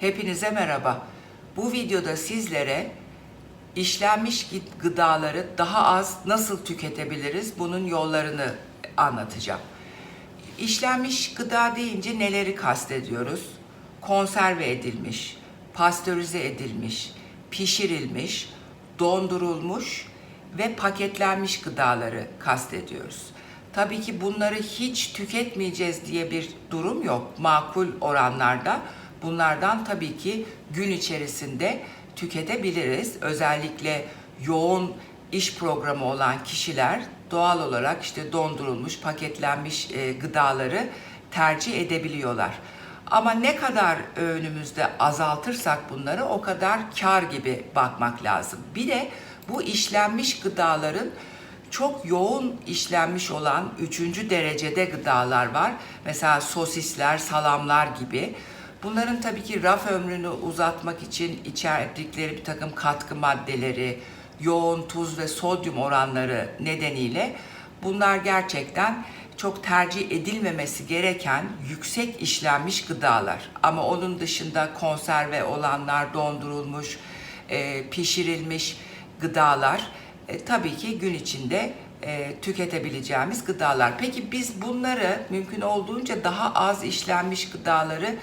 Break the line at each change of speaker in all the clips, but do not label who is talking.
Hepinize merhaba. Bu videoda sizlere işlenmiş gı- gıdaları daha az nasıl tüketebiliriz bunun yollarını anlatacağım. İşlenmiş gıda deyince neleri kastediyoruz? Konserve edilmiş, pastörize edilmiş, pişirilmiş, dondurulmuş ve paketlenmiş gıdaları kastediyoruz. Tabii ki bunları hiç tüketmeyeceğiz diye bir durum yok. Makul oranlarda bunlardan tabii ki gün içerisinde tüketebiliriz. Özellikle yoğun iş programı olan kişiler doğal olarak işte dondurulmuş, paketlenmiş e, gıdaları tercih edebiliyorlar. Ama ne kadar öğünümüzde azaltırsak bunları o kadar kar gibi bakmak lazım. Bir de bu işlenmiş gıdaların çok yoğun işlenmiş olan üçüncü derecede gıdalar var. Mesela sosisler, salamlar gibi. Bunların tabii ki raf ömrünü uzatmak için içerdikleri bir takım katkı maddeleri, yoğun tuz ve sodyum oranları nedeniyle bunlar gerçekten çok tercih edilmemesi gereken yüksek işlenmiş gıdalar. Ama onun dışında konserve olanlar, dondurulmuş, e, pişirilmiş gıdalar e, tabii ki gün içinde e, tüketebileceğimiz gıdalar. Peki biz bunları mümkün olduğunca daha az işlenmiş gıdaları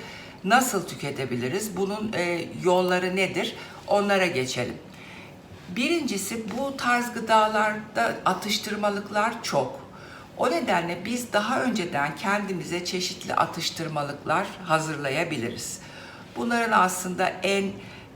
nasıl tüketebiliriz? Bunun e, yolları nedir? Onlara geçelim. Birincisi bu tarz gıdalarda atıştırmalıklar çok. O nedenle biz daha önceden kendimize çeşitli atıştırmalıklar hazırlayabiliriz. Bunların aslında en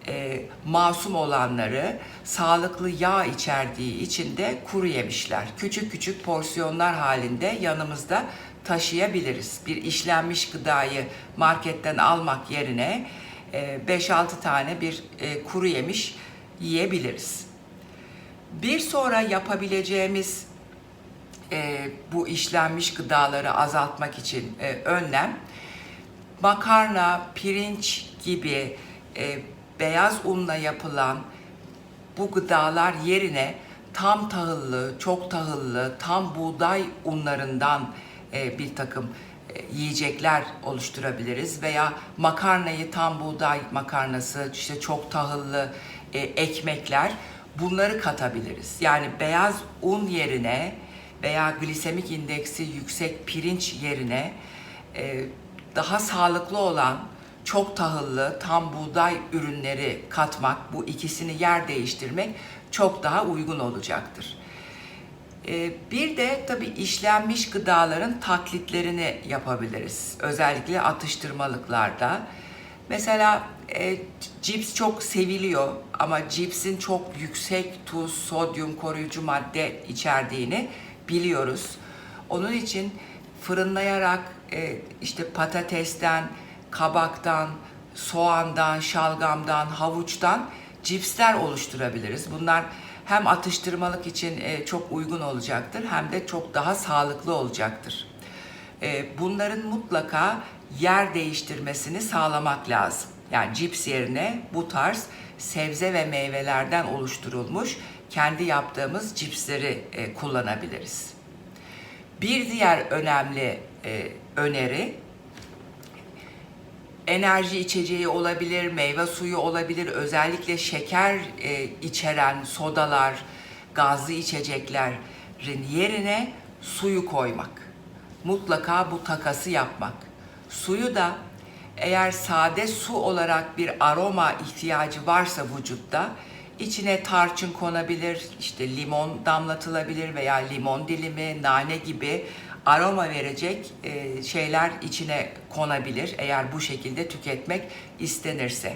e, masum olanları sağlıklı yağ içerdiği için de kuru yemişler. Küçük küçük porsiyonlar halinde yanımızda taşıyabiliriz. Bir işlenmiş gıdayı marketten almak yerine e, 5-6 tane bir e, kuru yemiş yiyebiliriz. Bir sonra yapabileceğimiz e, bu işlenmiş gıdaları azaltmak için e, önlem makarna, pirinç gibi e, beyaz unla yapılan bu gıdalar yerine tam tahıllı, çok tahıllı, tam buğday unlarından e, bir takım e, yiyecekler oluşturabiliriz veya makarnayı tam buğday makarnası, işte çok tahıllı e, ekmekler bunları katabiliriz. Yani beyaz un yerine veya glisemik indeksi yüksek pirinç yerine daha sağlıklı olan çok tahıllı tam buğday ürünleri katmak, bu ikisini yer değiştirmek çok daha uygun olacaktır. Ee, Bir de tabii işlenmiş gıdaların taklitlerini yapabiliriz. Özellikle atıştırmalıklarda. Mesela e, cips çok seviliyor ama cipsin çok yüksek tuz, sodyum koruyucu madde içerdiğini biliyoruz. Onun için fırınlayarak e, işte patatesten, kabaktan, soğandan, şalgamdan, havuçtan cipsler oluşturabiliriz. Bunlar hem atıştırmalık için e, çok uygun olacaktır hem de çok daha sağlıklı olacaktır. E, Bunların mutlaka yer değiştirmesini sağlamak lazım. Yani cips yerine bu tarz sebze ve meyvelerden oluşturulmuş kendi yaptığımız cipsleri e, kullanabiliriz. Bir diğer önemli öneri enerji içeceği olabilir, meyve suyu olabilir, özellikle şeker e, içeren sodalar, gazlı içeceklerin yerine suyu koymak. Mutlaka bu takası yapmak. Suyu da eğer sade su olarak bir aroma ihtiyacı varsa vücutta içine tarçın konabilir, işte limon damlatılabilir veya limon dilimi, nane gibi aroma verecek e, şeyler içine konabilir eğer bu şekilde tüketmek istenirse.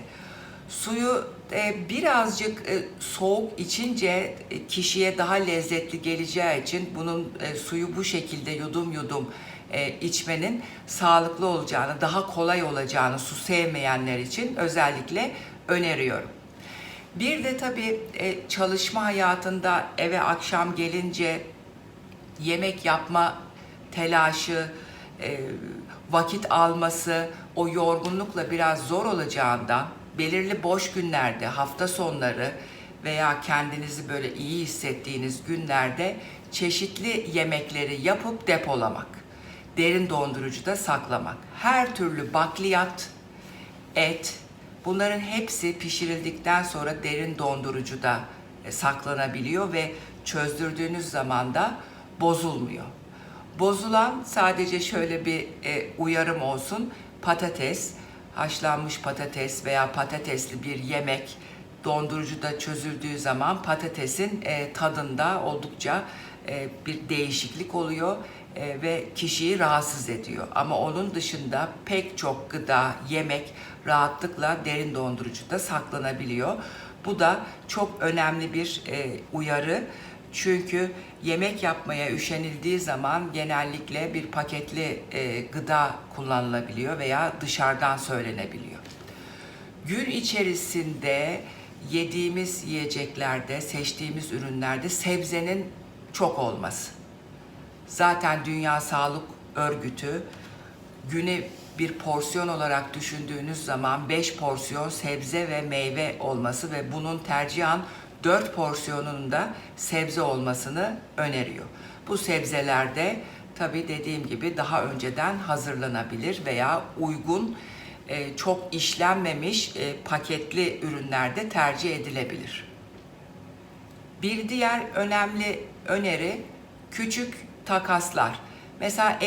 Suyu e, birazcık e, soğuk içince e, kişiye daha lezzetli geleceği için bunun e, suyu bu şekilde yudum yudum e, içmenin sağlıklı olacağını, daha kolay olacağını su sevmeyenler için özellikle öneriyorum. Bir de tabii e, çalışma hayatında eve akşam gelince yemek yapma telaşı, e, vakit alması, o yorgunlukla biraz zor olacağından belirli boş günlerde, hafta sonları veya kendinizi böyle iyi hissettiğiniz günlerde çeşitli yemekleri yapıp depolamak, derin dondurucuda saklamak. Her türlü bakliyat, et, Bunların hepsi pişirildikten sonra derin dondurucuda e, saklanabiliyor ve çözdürdüğünüz zaman da bozulmuyor. Bozulan sadece şöyle bir e, uyarım olsun. Patates, haşlanmış patates veya patatesli bir yemek dondurucuda çözüldüğü zaman patatesin e, tadında oldukça e, bir değişiklik oluyor e, ve kişiyi rahatsız ediyor. Ama onun dışında pek çok gıda, yemek rahatlıkla derin dondurucuda saklanabiliyor. Bu da çok önemli bir e, uyarı. Çünkü yemek yapmaya üşenildiği zaman genellikle bir paketli e, gıda kullanılabiliyor veya dışarıdan söylenebiliyor. Gün içerisinde yediğimiz yiyeceklerde, seçtiğimiz ürünlerde sebzenin çok olması. Zaten Dünya Sağlık Örgütü güne bir porsiyon olarak düşündüğünüz zaman 5 porsiyon sebze ve meyve olması ve bunun tercihan 4 porsiyonun da sebze olmasını öneriyor. Bu sebzelerde tabii dediğim gibi daha önceden hazırlanabilir veya uygun e, çok işlenmemiş e, paketli ürünlerde tercih edilebilir. Bir diğer önemli öneri küçük takaslar. Mesela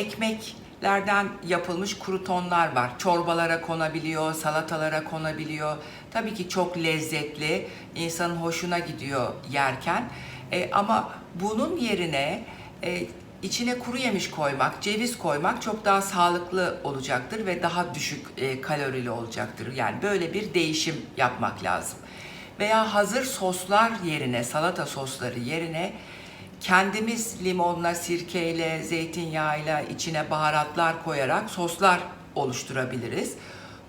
ekmeklerden yapılmış krutonlar var. Çorbalara konabiliyor, salatalara konabiliyor. Tabii ki çok lezzetli, insanın hoşuna gidiyor yerken. E, ama bunun yerine e, içine kuru yemiş koymak, ceviz koymak çok daha sağlıklı olacaktır ve daha düşük e, kalorili olacaktır. Yani böyle bir değişim yapmak lazım. Veya hazır soslar yerine, salata sosları yerine kendimiz limonla, sirkeyle, zeytinyağıyla içine baharatlar koyarak soslar oluşturabiliriz.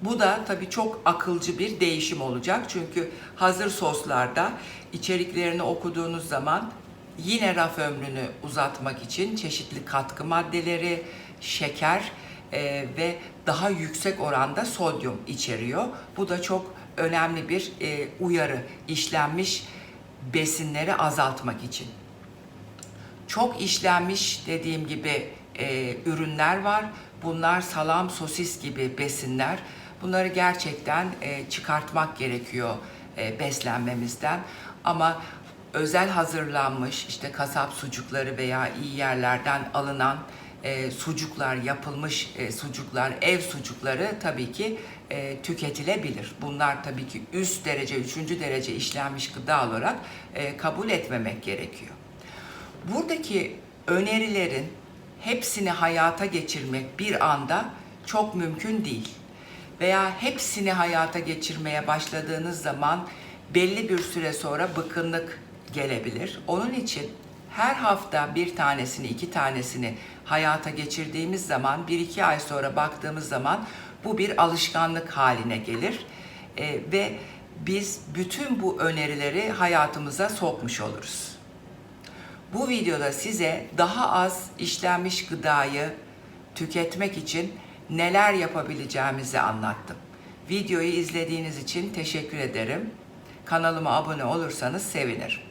Bu da tabii çok akılcı bir değişim olacak. Çünkü hazır soslarda içeriklerini okuduğunuz zaman yine raf ömrünü uzatmak için çeşitli katkı maddeleri, şeker e, ve daha yüksek oranda sodyum içeriyor. Bu da çok önemli bir e, uyarı işlenmiş besinleri azaltmak için. Çok işlenmiş dediğim gibi e, ürünler var. Bunlar salam, sosis gibi besinler. Bunları gerçekten e, çıkartmak gerekiyor e, beslenmemizden. Ama özel hazırlanmış işte kasap sucukları veya iyi yerlerden alınan e, sucuklar, yapılmış e, sucuklar, ev sucukları tabii ki e, tüketilebilir. Bunlar tabii ki üst derece, üçüncü derece işlenmiş gıda olarak e, kabul etmemek gerekiyor. Buradaki önerilerin hepsini hayata geçirmek bir anda çok mümkün değil. Veya hepsini hayata geçirmeye başladığınız zaman belli bir süre sonra bıkkınlık gelebilir. Onun için her hafta bir tanesini, iki tanesini hayata geçirdiğimiz zaman, bir iki ay sonra baktığımız zaman bu bir alışkanlık haline gelir. Ee, ve biz bütün bu önerileri hayatımıza sokmuş oluruz. Bu videoda size daha az işlenmiş gıdayı tüketmek için neler yapabileceğimizi anlattım. Videoyu izlediğiniz için teşekkür ederim. Kanalıma abone olursanız sevinirim.